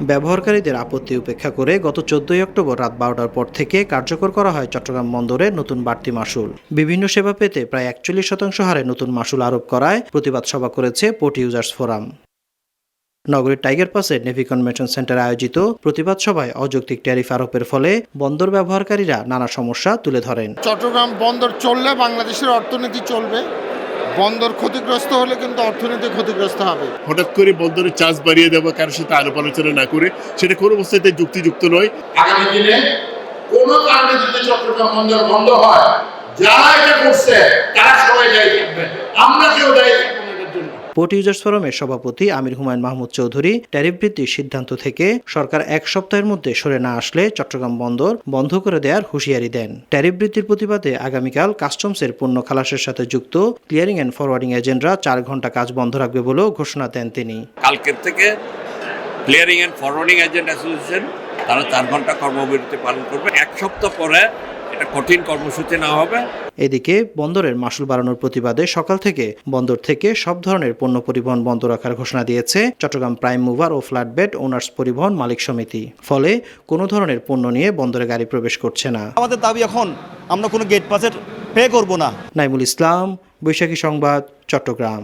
ব্যবহারকারীদের আপত্তি উপেক্ষা করে গত চোদ্দই অক্টোবর রাত বারোটার পর থেকে কার্যকর করা হয় চট্টগ্রাম বন্দরে নতুন বাড়তি মাসুল বিভিন্ন সেবা পেতে প্রায় একচল্লিশ শতাংশ হারে নতুন মাসুল আরোপ করায় প্রতিবাদ সভা করেছে পোর্ট ইউজার্স ফোরাম। নগরীর টাইগার পাসে নেভি কনভেনশন সেন্টারে আয়োজিত প্রতিবাদ সভায় অযৌক্তিক ট্যারিফ আরোপের ফলে বন্দর ব্যবহারকারীরা নানা সমস্যা তুলে ধরেন। চট্টগ্রাম বন্দর চললে বাংলাদেশের অর্থনীতি চলবে। বন্দর ক্ষতিগ্রস্ত হলে কিন্তু অর্থনীতি ক্ষতিগ্রস্ত হবে। হঠাৎ করে বন্দরের চাষ বাড়িয়ে দেবো কারোর সাথে আলাপ আলোচনা না করে সেটা কোনো অবস্থাতে যুক্তিযুক্ত নয়। আগামী দিনে কোনো কারণে যদি চট্টগ্রাম বন্দর বন্ধ হয় যারা এটা করছে তারা সবাই দায়ী থাকবে। আমরা কেউ দায়ী থাকব না এটার জন্য পোর্ট ইউজার্স ফোরামের সভাপতি আমির হুমায়ুন মাহমুদ চৌধুরী ট্যারিফ বৃদ্ধির সিদ্ধান্ত থেকে সরকার এক সপ্তাহের মধ্যে সরে না আসলে চট্টগ্রাম বন্দর বন্ধ করে দেওয়ার হুঁশিয়ারি দেন। ট্যারিফ বৃদ্ধির প্রতিবাদে আগামীকাল কাস্টমসের পণ্য খালাসের সাথে যুক্ত ক্লিয়ারিং অ্যান্ড ফরওয়ার্ডিং এজেন্টরা চার ঘণ্টা কাজ বন্ধ রাখবে বলেও ঘোষণা দেন তিনি। কালকের থেকে clearing and forwarding agent association তারা চার ঘণ্টা কর্মবিরতি পালন করবে। এক সপ্তাহ পরে এটা কঠিন কর্মসূচি নেওয়া হবে। এদিকে বন্দরের মাসুল বাড়ানোর প্রতিবাদে সকাল থেকে বন্দর থেকে সব ধরনের পণ্য পরিবহন বন্ধ রাখার ঘোষণা দিয়েছে চট্টগ্রাম প্রাইম মুভার ও ফ্ল্যাট ফ্ল্যাটবেড ওনার্স পরিবহন মালিক সমিতি। ফলে কোনো ধরনের পণ্য নিয়ে বন্দরে গাড়ি প্রবেশ করছে না। আমাদের দাবি এখন আমরা কোনো গেট পাসের পে করব না। নাইমুল ইসলাম বৈশাখী সংবাদ চট্টগ্রাম।